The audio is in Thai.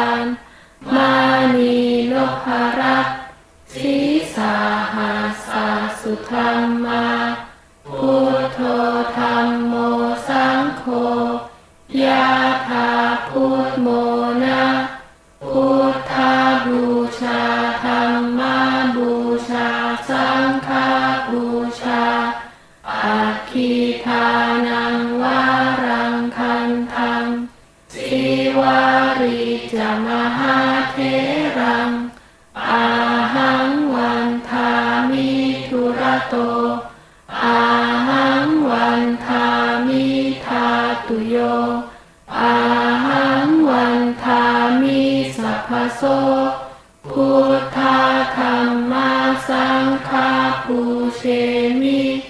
านมานีนพรัตศีสาหาสาสุธรรมาพุทโธธรรมโมสังโฆยาธาพุทโมนะพุทธาบูชาธรรมาบูชาสังฆาบูชาอาคีทานังวารังคันทังสีวา จมหาเทรังอาหังวันทามิทุระโตอาหังวันทามิทาตุโยอาหังวันทามิสัพพโสพุทธาธรรมสังฆาปูเช